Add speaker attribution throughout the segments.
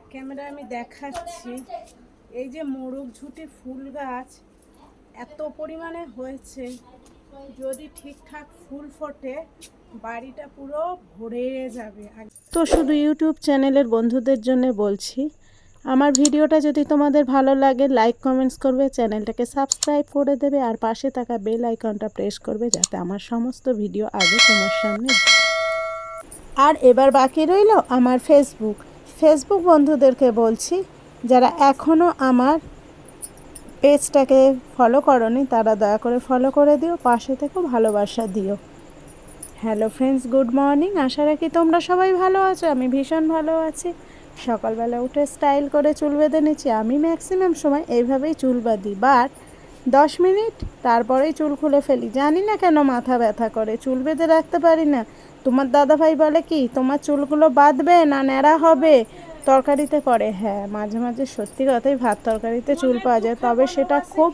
Speaker 1: Back camera আমি দেখাচ্ছি। এই যে মোরগ ঝুটি ফুল গাছ, এত পরিমাণে হয়েছে। যদি ঠিকঠাক ফুল ফোটে, বাড়িটা পুরো ভরে যাবে। তো শুধু ইউটিউব চ্যানেলের বন্ধুদের জন্য বলছি, আমার ভিডিওটা যদি তোমাদের ভালো লাগে, লাইক, কমেন্টস করবে, চ্যানেলটাকে সাবস্ক্রাইব করে দেবে, আর পাশে থাকা বেল আইকনটা প্রেস করবে যাতে আমার সমস্ত ভিডিও আগে তোমার সামনে আর এবার বাকি রইল আমার ফেসবুক ফেসবুক বন্ধুদেরকে বলছি, যারা এখনও আমার পেজটাকে ফলো করনি, তারা দয়া করে ফলো করে দিও, পাশে থেকেও ভালোবাসা দিও। হ্যালো ফ্রেন্ডস গুড মর্নিং আশা রাখি তোমরা সবাই ভালো আছো, আমি ভীষণ ভালো আছি। সকালবেলা উঠে স্টাইল করে চুল বেঁধে নিচ্ছি, আমি ম্যাক্সিমাম সময় এইভাবেই চুল বাঁধি বাট দশ মিনিট, তারপরেই চুল খুলে ফেলি। জানি না কেন মাথা ব্যথা করে, চুল বেঁধে রাখতে পারি না। তোমার দাদাভাই বলে কি তোমার চুলগুলো বাঁধবে না ন্যাড়া হবে? তরকারিতে করে হ্যাঁ মাঝে মাঝে সত্যি কথাই ভাত তরকারিতে চুল পাওয়া যায়, তবে সেটা খুব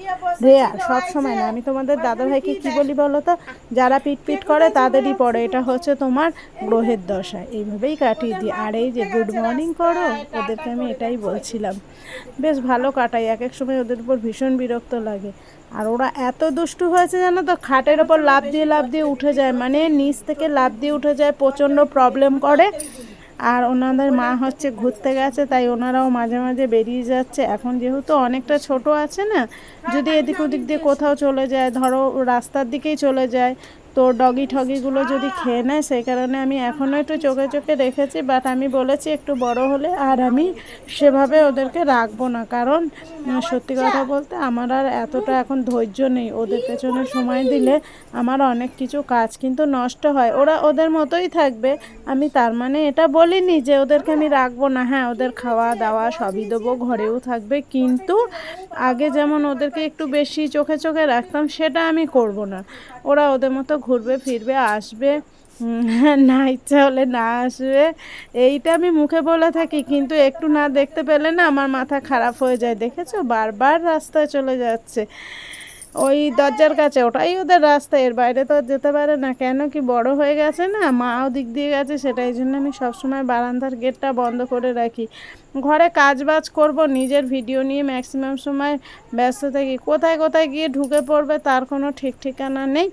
Speaker 1: রেয়ার সব সময় না। আমি তোমাদের দাদাভাইকে কি বলি বলো তো? যারা পিট পিট করে তাদেরই পড়ে। এটা হচ্ছে তোমার গ্রহের দশা, এইভাবেই কাটিয়ে দিই। আর এই যে গুড মর্নিং করো, ওদেরকে আমি এটাই বলছিলাম। বেশ ভালো কাটাই, এক এক সময় ওদের উপর ভীষণ বিরক্ত লাগে। আর ওরা এত দুষ্টু হয়েছে জানো তো, খাটের ওপর লাভ দিয়ে লাভ দিয়ে উঠে যায়। মানে নিচ থেকে লাভ দিয়ে উঠে যায়, প্রচণ্ড প্রবলেম করে। আর ওনাদের মা হচ্ছে ঘুরতে গেছে, তাই ওনারাও মাঝে মাঝে বেরিয়ে যাচ্ছে। এখন যেহেতু অনেকটা ছোট আছে না, যদি এদিক ওদিক দিয়ে কোথাও চলে যায়, ধরো রাস্তার দিকেই চলে যায় তো ডগি ঠগিগুলো যদি খেয়ে নেয়, সেই কারণে আমি এখনও একটু চোখে চোখে রেখেছি বাট আমি বলেছি একটু বড় হলে আর আমি সেভাবে ওদেরকে রাখব না। কারণ সত্যি কথা বলতে আমার আর এতটা এখন ধৈর্য নেই। ওদের পেছনে সময় দিলে আমার অনেক কিছু কাজ কিন্তু নষ্ট হয়। ওরা ওদের মতোই থাকবে। আমি তার মানে এটা বলিনি যে ওদেরকে আমি রাখব না। হ্যাঁ ওদের খাওয়া দাওয়া সবই দেবো, ঘরেও থাকবে, কিন্তু আগে যেমন ওদেরকে একটু বেশি চোখে চোখে রাখতাম, সেটা আমি করব না। ওরা ওদের মতো ঘুরবে, ফিরবে, আসবে না ইচ্ছা হলে না আসবে। এইটা আমি মুখে বলে থাকি, কিন্তু একটু না দেখতে পেলে না আমার মাথা খারাপ হয়ে যায়। দেখেছ? বারবার রাস্তায় চলে যাচ্ছে। ওই দরজার কাছে ওটাই ওদের রাস্তা। এর বাইরে তো যেতে পারে না। কেন কি বড় হয়ে গেছে না? মাও দিক দিয়ে গেছে, সেটাই জন্য আমি সবসময় বারান্দার গেটটা বন্ধ করে রাখি। ঘরে কাজ বাজ করব, নিজের ভিডিও নিয়ে ম্যাক্সিমাম সময় ব্যস্ত থাকি। কোথায় কোথায় গিয়ে ঢুকে পড়বে তার কোনো ঠিক ঠিকানা নেই।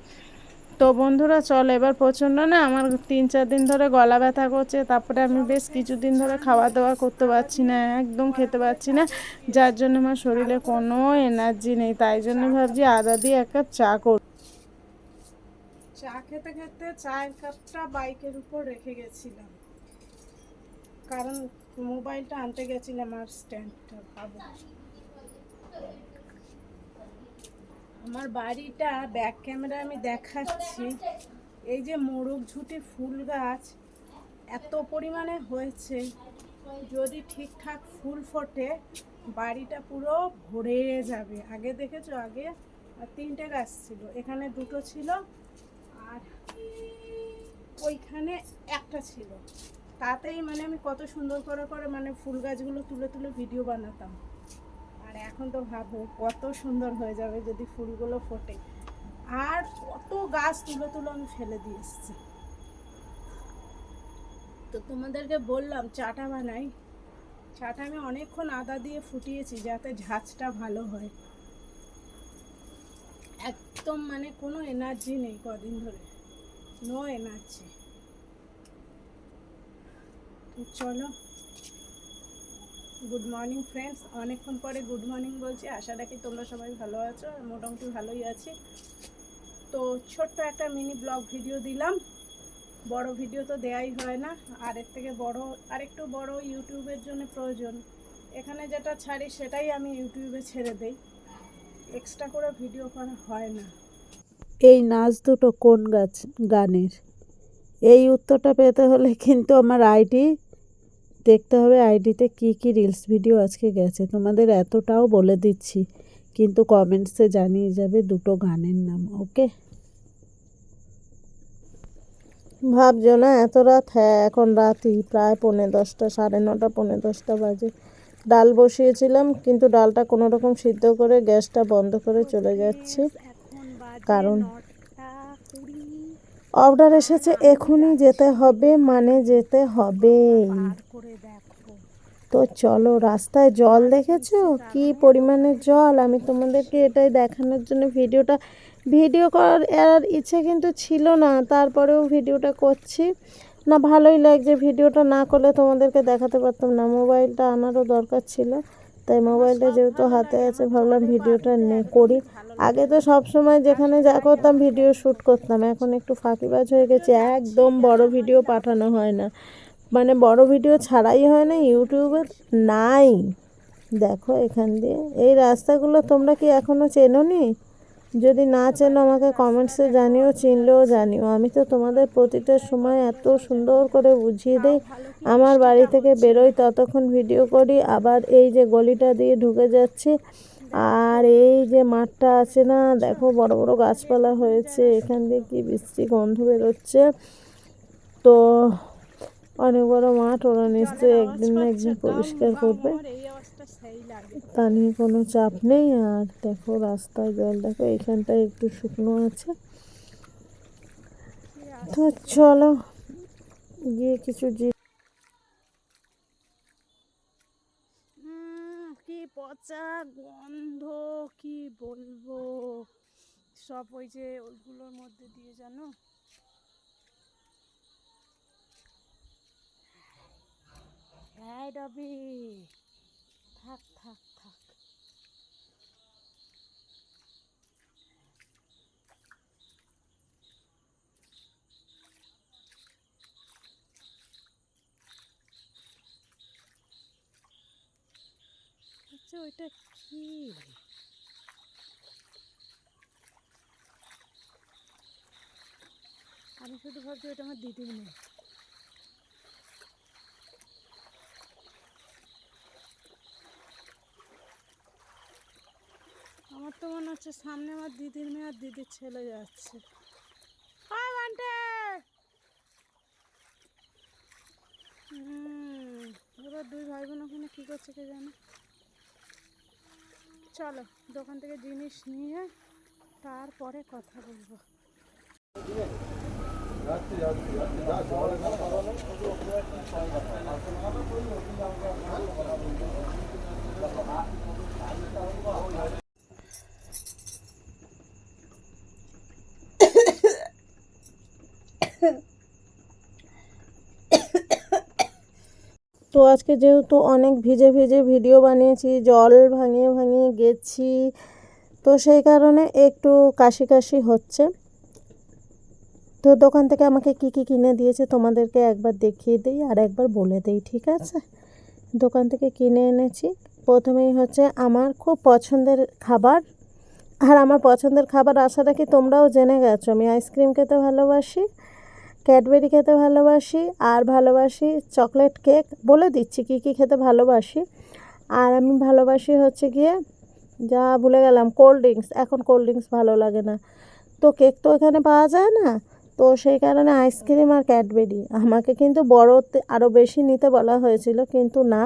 Speaker 1: তো বন্ধুরা, চল এবার প্রচণ্ড না, আমার তিন চার দিন ধরে গলা ব্যথা করছে, তারপরে আমি বেশ কিছুদিন ধরে খাওয়া দাওয়া করতে পারছি না, একদম খেতে পারছি না, যার জন্য আমার শরীরে কোনো এনার্জি নেই, তাই জন্য ভাবছি আদা দিয়ে এক কাপ চা কর। চা খেতে খেতে চায়ের কাপটা বাইকের উপর রেখে গেছিলাম, কারণ মোবাইলটা আনতে গেছিলাম আর স্ট্যান্ডটা ভাবো। আমার বাড়িটা ব্যাক ক্যামেরা আমি দেখাচ্ছি। এই যে মোরগ ঝুটি ফুল গাছ, এত পরিমাণে হয়েছে। যদি ঠিকঠাক ফুল ফোটে, বাড়িটা পুরো ভরে যাবে। আগে দেখেছ? আগে তিনটে গাছ ছিল। এখানে দুটো ছিল আর ওইখানে একটা ছিল। তাতেই মানে আমি কত সুন্দর করে করে মানে ফুল গাছগুলো তুলে তুলে ভিডিও বানাতাম। আর এখন তো ভাবো, কত সুন্দর হয়ে যাবে যদি ফুলগুলো ফোটে। আর কত গাছ তুলে তুলে আমি ফেলে দিয়ে এসেছি। তো তোমাদেরকে বললাম, চাটা বানাই। চাটা আমি অনেকক্ষণ আদা দিয়ে ফুটিয়েছি যাতে ঝাঁচটা ভালো হয়। একদম মানে কোনো এনার্জি নেই কদিন ধরে। নো এনার্জি তো চলো। গুড মর্নিং ফ্রেন্ডস অনেকক্ষণ পরে গুড মর্নিং বলছি। আশা রাখি তোমরা সবাই ভালো আছো। মোটামুটি ভালোই আছি। তো ছোট্ট একটা মিনি ব্লগ ভিডিও দিলাম। বড় ভিডিও তো দেয়াই হয় না। আর এর থেকে বড় আরেকটু বড় ইউটিউবের জন্য প্রয়োজন। এখানে যেটা ছাড়ি সেটাই আমি ইউটিউবে ছেড়ে দেই। এক্সট্রা করে ভিডিও করা হয় না।
Speaker 2: এই নাচ দুটো কোন গাছ, গানের? এই উত্তরটা পেতে হলে কিন্তু আমার আইডি দেখতে হবে আইডিতে কি কি রিলস ভিডিও আজকে গেছে। তোমাদের এতটাও বলে দিচ্ছি, কিন্তু কমেন্টসে জানিয়ে যাবে দুটো গানের নাম ওকে ভাবছ না, এত রাত? হ্যাঁ এখন রাতই, প্রায় পৌনে দশটা, সাড়ে নটা, পৌনে দশটা বাজে। ডাল বসিয়েছিলাম, কিন্তু ডালটা কোনো রকম সিদ্ধ করে গ্যাসটা বন্ধ করে চলে যাচ্ছি। কারণ অর্ডার এসেছে, এখনই যেতে হবে মানে যেতে হবে তো চলো, রাস্তায় জল দেখেছ? কি পরিমাণে জল? আমি তোমাদেরকে এটাই দেখানোর জন্য ভিডিওটা, ভিডিও করার ইচ্ছে কিন্তু ছিল না, তারপরেও ভিডিওটা করছি। না, ভালোই লাগছে, ভিডিওটা না করলে তোমাদেরকে দেখাতে পারতাম না, মোবাইলটা আনারও দরকার ছিল। তাই মোবাইলটা যেহেতু হাতে আছে, ভাবলাম ভিডিওটা নে, করি। আগে তো সব সময় যেখানে যা করতাম, ভিডিও শ্যুট করতাম। এখন একটু ফাঁকিবাজ হয়ে গেছে, একদম বড় ভিডিও পাঠানো হয় না। মানে বড় ভিডিও ছাড়াই হয় না, ইউটিউবে নাই। দেখো এখান দিয়ে। এই রাস্তাগুলো তোমরা কি এখনও চেনোনি? যদি না চেনো, আমাকে কমেন্টসে জানিও, চিনলেও জানিও। আমি তো তোমাদের প্রতিটা সময় এত সুন্দর করে বুঝিয়ে দিই। আমার বাড়ি থেকে বেরোই, ততক্ষণ ভিডিও করি। আবার এই যে গলিটা দিয়ে ঢুকে যাচ্ছি। আর এই যে মাঠটা আছে না, দেখো বড় বড় গাছপালা হয়েছে। এখান দিয়ে কি বৃষ্টি গন্ধ বেরোচ্ছে। তো অনেক বড় মাঠ, ওরা নিশ্চয়ই একদিন না একদিন পরিষ্কার করবে। তা কোনো চাপ নেই। আর দেখো রাস্তায় জল, দেখো এইখানটায় একটু শুকনো আছে। তো চলো, গিয়ে কিছু
Speaker 1: কি পচা গন্ধ, কি বলব? সব ওই যে ওইগুলোর মধ্যে দিয়ে জানো? হ্যাঁ রবি। থাক থাক থাক। আচ্ছা ওইটা কি? আমি শুধু ভাবছি ওইটা আমার দিদির মেয়ে। আমার তো মনে হচ্ছে সামনে আমার দিদির মেয়ে আর দিদির ছেলে যাচ্ছে। এবার দুই ভাই বোন ওখানে কী করছে কে জানে? চলো, দোকান থেকে জিনিস নিয়ে তারপরে কথা বলব।
Speaker 2: তো আজকে যেহেতু অনেক ভিজে ভিজে ভিডিও বানিয়েছি, জল ভাঙিয়ে ভাঙিয়ে গেছি, তো সেই কারণে একটু কাশি কাশি হচ্ছে। তো দোকান থেকে আমাকে কি কি কিনে দিয়েছে তোমাদেরকে একবার দেখিয়ে দিই আর একবার বলে দিই, ঠিক আছে? দোকান থেকে কিনে এনেছি। প্রথমেই হচ্ছে আমার খুব পছন্দের খাবার। আর আমার পছন্দের খাবার আশা রাখি তোমরাও জেনে গেছো, আমি আইসক্রিম খেতে ভালোবাসি। ক্যাডবেরি খেতে ভালোবাসি, আর ভালোবাসি চকলেট কেক, বলে দিচ্ছি কী কী খেতে ভালোবাসি। আর আমি ভালোবাসি হচ্ছে গিয়ে, যা ভুলে গেলাম কোল্ড ড্রিঙ্কস এখন কোল্ড ড্রিঙ্কস ভালো লাগে না। তো কেক তো এখানে পাওয়া যায় না, তো সেই কারণে আইসক্রিম আর ক্যাডবেরি। আমাকে কিন্তু বড়তে আরও বেশি নিতে বলা হয়েছিল, কিন্তু না,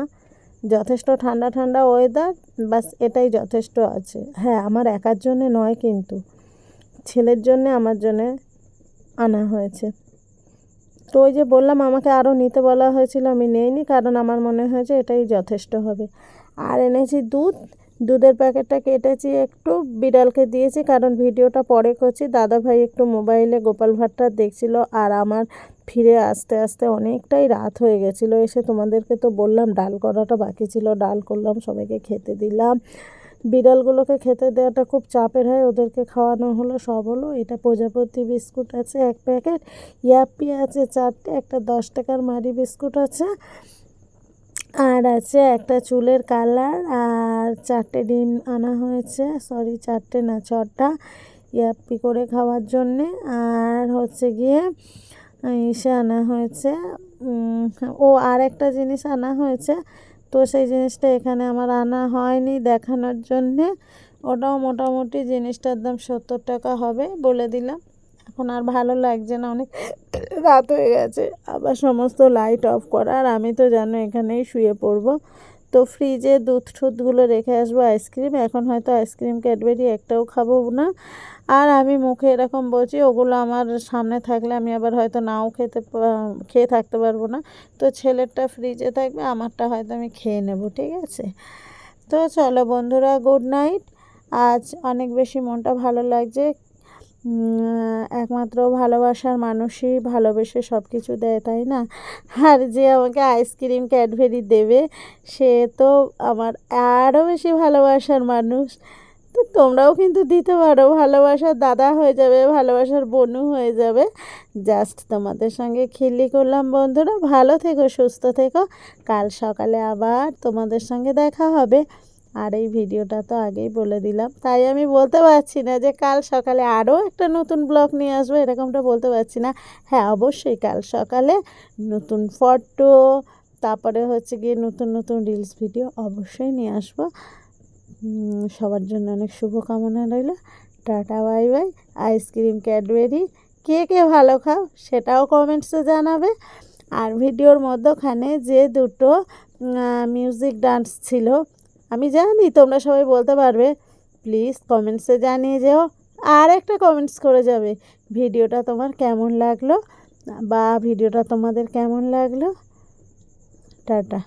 Speaker 2: যথেষ্ট ঠান্ডা ঠান্ডা ওয়েদার বাস এটাই যথেষ্ট আছে। হ্যাঁ আমার একার জন্যে নয় কিন্তু, ছেলের জন্যে, আমার জন্যে আনা হয়েছে। তো ওই যে বললাম, আমাকে আরও নিতে বলা হয়েছিল, আমি নেইনি, কারণ আমার মনে হয়েছে এটাই যথেষ্ট হবে। আর এনেছি দুধ, দুধের প্যাকেটটা কেটেছি একটু, বিড়ালকে দিয়েছি, কারণ ভিডিওটা পরে করছি। দাদা ভাই একটু মোবাইলে গোপাল ভাট্টা দেখছিল, আর আমার ফিরে আসতে আসতে অনেকটাই রাত হয়ে গেছিল। এসে তোমাদেরকে তো বললাম, ডাল করাটা বাকি ছিল, ডাল করলাম, সবাইকে খেতে দিলাম। বিড়ালগুলোকে খেতে দেওয়াটা খুব চাপের হয়, ওদেরকে খাওয়ানো হলো, সব হলো। এটা প্রজাপতি বিস্কুট আছে এক প্যাকেট, ইয়াপ্পি আছে চারটে, একটা দশ টাকার মারি বিস্কুট আছে, আর আছে একটা চুলের কালার, আর চারটে ডিম আনা হয়েছে, সরি চারটে না, ছটা ইয়াপি করে খাওয়ার জন্যে। আর হচ্ছে গিয়ে, ইসে আনা হয়েছে ও আর একটা জিনিস আনা হয়েছে তো সেই জিনিসটা এখানে আমার আনা হয়নি দেখানোর জন্যে। ওটাও মোটামুটি জিনিসটার দাম সত্তর টাকা হবে বলে দিলাম। এখন আর ভালো লাগছে না, অনেক রাত হয়ে গেছে। আবার সমস্ত লাইট অফ করা। আর আমি তো জানো এখানেই শুয়ে পড়ব। তো ফ্রিজে দুধ টুধগুলো রেখে আসব আইসক্রিম। এখন হয়তো আইসক্রিম, ক্যাডবেরি একটাও খাব না। আর আমি মুখে এরকম বলছি, ওগুলো আমার সামনে থাকলে আমি আবার হয়তো নাও খেতে খেয়ে থাকতে পারব না। তো ছেলেরটা ফ্রিজে থাকবে, আমারটা হয়তো আমি খেয়ে নেব, ঠিক আছে? তো চলো বন্ধুরা, গুড নাইট। আজ অনেক বেশি মনটা ভালো লাগছে। একমাত্র ভালোবাসার মানুষই ভালোবেসে সব কিছু দেয়, তাই না? আর যে আমাকে আইসক্রিম ক্যাডবেরি দেবে, সে তো আমার আরও বেশি ভালোবাসার মানুষ। তো তোমরাও কিন্তু দিতে পারো, ভালোবাসার দাদা হয়ে যাবে, ভালোবাসার বোনও হয়ে যাবে। জাস্ট তোমাদের সঙ্গে খিল্লি করলাম, বন্ধুরা। ভালো থেকো, সুস্থ থেকো। কাল সকালে আবার তোমাদের সঙ্গে দেখা হবে। আর এই ভিডিওটা তো আগেই বলে দিলাম। তাই আমি বলতে পারছি না যে কাল সকালে আরও একটা নতুন ব্লগ নিয়ে আসব, এরকমটা বলতে পারছি না। হ্যাঁ অবশ্যই কাল সকালে নতুন ফটো, তারপরে হচ্ছে গিয়ে নতুন নতুন রিলস ভিডিও অবশ্যই নিয়ে আসব। সবার জন্য অনেক শুভকামনা রইল। Tata, bye bye. Ice cream, Cadbury, কে কে ভালো খাও সেটাও কমেন্টসে জানাবে। আর ভিডিওর মধ্যখানে যে দুটো মিউজিক ডান্স ছিল আমি জানি তোমরা সবাই বলতে পারবে। প্লিজ কমেন্টসে জানিয়ে যেও আর একটা কমেন্টস করে যাবে। ভিডিওটা তোমার কেমন লাগল বা ভিডিওটা তোমাদের কেমন লাগল? টাটা।